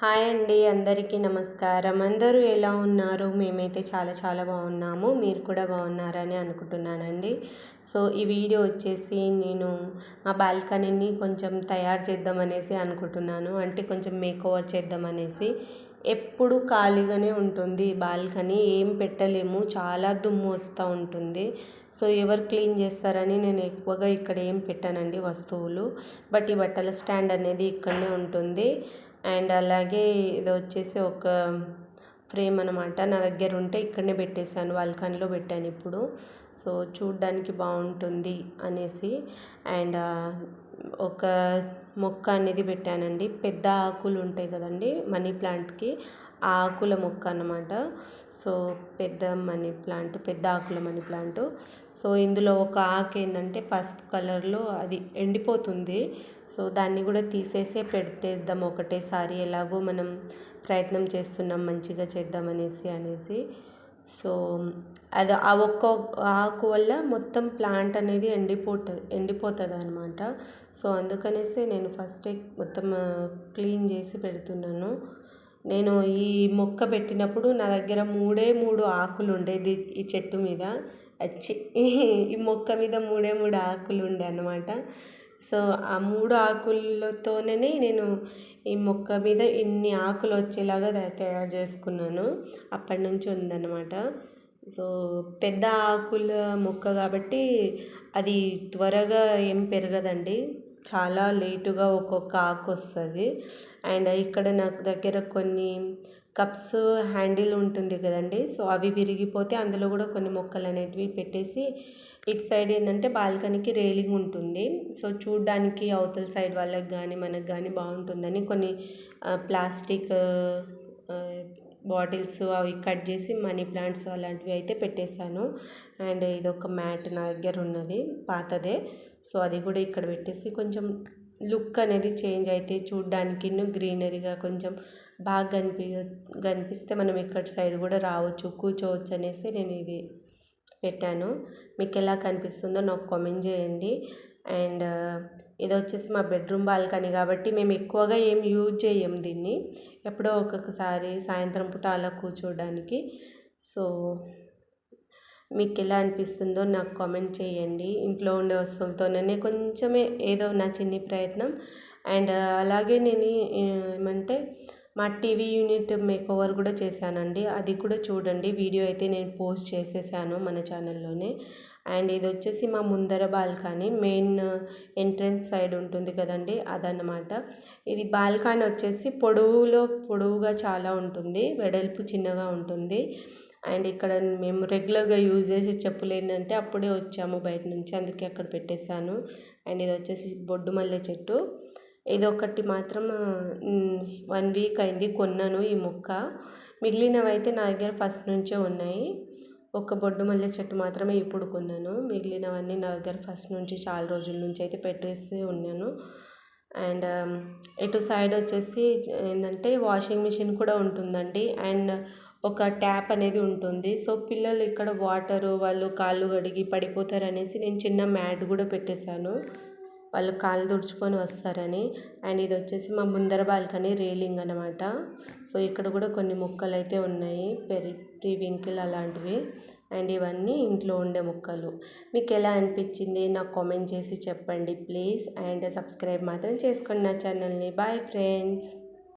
Hi అండి అందరికీ నమస్కారం. అందరూ ఎలా ఉన్నారు? మేమైతే చాలా చాలా బాగున్నాము. మీరు కూడా బాగున్నారని అనుకుంటున్నానండి. సో ఈ వీడియో వచ్చేసి నేను మా బాల్కనీని కొంచెం తయారు చేద్దామనేసి అనుకుంటున్నాను. అంటే కొంచెం మేకోవర్ చేద్దామనేసి ఎప్పుడు ఖాళీగానే ఉంటుంది బాల్కనీ. ఏం పెట్టలేము. చాలా దుమ్ము వస్తూ ఉంటుంది. సో ఎవరు క్లీన్ చేస్తారని నేను ఎక్కువగా ఇక్కడ ఏం పెట్టానండి వస్తువులు. బట్ ఈ బట్టల స్టాండ్ అనేది ఇక్కడనే ఉంటుంది. అండ్ అలాగే ఇది వచ్చేసి ఒక ఫ్రేమ్ అనమాట నా దగ్గర ఉంటే ఇక్కడనే పెట్టేశాను. బాల్కనీలో పెట్టాను ఇప్పుడు. సో చూడ్డానికి బాగుంటుంది అనేసి. అండ్ ఒక మొక్క అనేది పెట్టానండి. పెద్ద ఆకులు ఉంటాయి కదండి మనీ ప్లాంట్కి. ఆకుల మొక్క అన్నమాట. సో పెద్ద మనీ ప్లాంట్ పెద్ద ఆకుల మనీ ప్లాంట్. సో ఇందులో ఒక ఆకు ఏంటంటే పసుపు కలర్లో అది ఎండిపోతుంది. సో దాన్ని కూడా తీసేసే పెట్టేద్దాం ఒకటేసారి. ఎలాగో మనం ప్రయత్నం చేస్తున్నాం మంచిగా చేద్దామనేసి అనేసి సో అది ఆ ఒక్క ఆకు వల్ల మొత్తం ప్లాంట్ అనేది ఎండిపోతుంది ఎండిపోతుంది అనమాట సో అందుకనేసి నేను ఫస్టే మొత్తం క్లీన్ చేసి పెడుతున్నాను. నేను ఈ మొక్క పెట్టినప్పుడు నా దగ్గర మూడే మూడు ఆకులు ఉండేది ఈ చెట్టు మీద. వచ్చి ఈ మొక్క మీద మూడే మూడు ఆకులు ఉండే అనమాట సో ఆ మూడు ఆకులతోనే నేను ఈ మొక్క మీద ఇన్ని ఆకులు వచ్చేలాగా తయారు చేసుకున్నాను. అప్పటి నుంచి ఉందన్నమాట. సో పెద్ద ఆకుల మొక్క కాబట్టి అది త్వరగా ఏం పెరగదండి. చాలా లేటుగా ఒక్కొక్క ఆకు వస్తుంది. అండ్ ఇక్కడ నాకు దగ్గర కొన్ని కప్స్ హ్యాండిల్ ఉంటుంది కదండి. సో అవి విరిగిపోతే అందులో కూడా కొన్ని మొక్కలు అనేటివి పెట్టేసి ఇటు సైడ్ ఏంటంటే బాల్కనీకి రేలింగ్ ఉంటుంది. సో చూడ్డానికి అవతల సైడ్ వాళ్ళకి కానీ మనకు కానీ బాగుంటుందని కొన్ని ప్లాస్టిక్ బాటిల్స్ అవి కట్ చేసి మనీ ప్లాంట్స్ అలాంటివి అయితే పెట్టేశాను. అండ్ ఇది ఒక మ్యాట్ నా దగ్గర ఉన్నది పాతదే. సో అది కూడా ఇక్కడ పెట్టేసి కొంచెం లుక్ అనేది చేంజ్ అయితే చూడ్డానికి గ్రీనరీగా కొంచెం బాగా కనిపి కనిపిస్తే మనం ఇక్కడ సైడ్ కూడా రావచ్చు కూర్చోవచ్చు అనేసి నేను ఇది పెట్టాను. మీకు ఎలా కనిపిస్తుందో నాకు కామెంట్ చేయండి. అండ్ ఇది వచ్చేసి మా బెడ్రూమ్ బాల్కనీ కాబట్టి మేము ఎక్కువగా ఏం యూజ్ చేయం దీన్ని. ఎప్పుడో ఒక్కొక్కసారి సాయంత్రం పూట అలా కూర్చోడానికి. సో మీకు ఎలా అనిపిస్తుందో నాకు కామెంట్ చేయండి ఇంట్లో ఉండే వస్తువులతోనే కొంచెమే ఏదో నా చిన్ని ప్రయత్నం. అండ్ అలాగే నేను ఏమంటే మా టీవీ యూనిట్ మేక్ ఓవర్ కూడా చేశానండి. అది కూడా చూడండి. వీడియో అయితే నేను పోస్ట్ చేసేసాను మన ఛానల్లోనే. అండ్ ఇది వచ్చేసి మా ముందర బాల్కనీ మెయిన్ ఎంట్రన్స్ సైడ్ ఉంటుంది కదండి అదన్నమాట. ఇది బాల్కనీ వచ్చేసి పొడవులో పొడవుగా చాలా ఉంటుంది వెడల్పు చిన్నగా ఉంటుంది. అండ్ ఇక్కడ మేము రెగ్యులర్గా యూజ్ చేసే చెప్పులు ఏంటంటే అప్పుడే వచ్చాము బయట నుంచి అందుకే అక్కడ పెట్టేశాను. అండ్ ఇది వచ్చేసి బొడ్డు మల్లె చెట్టు. ఇది ఒకటి మాత్రం వన్ వీక్ అయింది కొన్నాను ఈ మొక్క. మిగిలినవి అయితే నా దగ్గర ఫస్ట్ నుంచే ఉన్నాయి. ఒక బొడ్డు మల్లె చెట్టు మాత్రమే ఇప్పుడు కొన్నాను. మిగిలినవన్నీ నా దగ్గర ఫస్ట్ నుంచి చాలా రోజుల నుంచి అయితే పెట్టేసి ఉన్నాను. అండ్ ఇటు సైడ్ వచ్చేసి ఏంటంటే వాషింగ్ మిషన్ కూడా ఉంటుందండి. అండ్ ఒక ట్యాప్ అనేది ఉంటుంది. సో పిల్లలు ఇక్కడ వాటరు వాళ్ళు కాళ్ళు కడిగి పడిపోతారు అనేసి నేను చిన్న మ్యాట్ కూడా పెట్టేశాను. వాళ్ళు కాళ్ళు తుడుచుకొని వస్తారని. అండ్ ఇది వచ్చేసి మా ముందర బాల్కనీ రేలింగ్ అనమాట సో ఇక్కడ కూడా కొన్ని మొక్కలు అయితే ఉన్నాయి. పెరిటి వింకిల్ అలాంటివి. అండ్ ఇవన్నీ ఇంట్లో ఉండే మొక్కలు. మీకు ఎలా అనిపించింది? నాకు కామెంట్ చేసి చెప్పండి ప్లీజ్. అండ్ సబ్స్క్రైబ్ మాత్రం చేసుకోండి నా ఛానల్ని. Bye friends.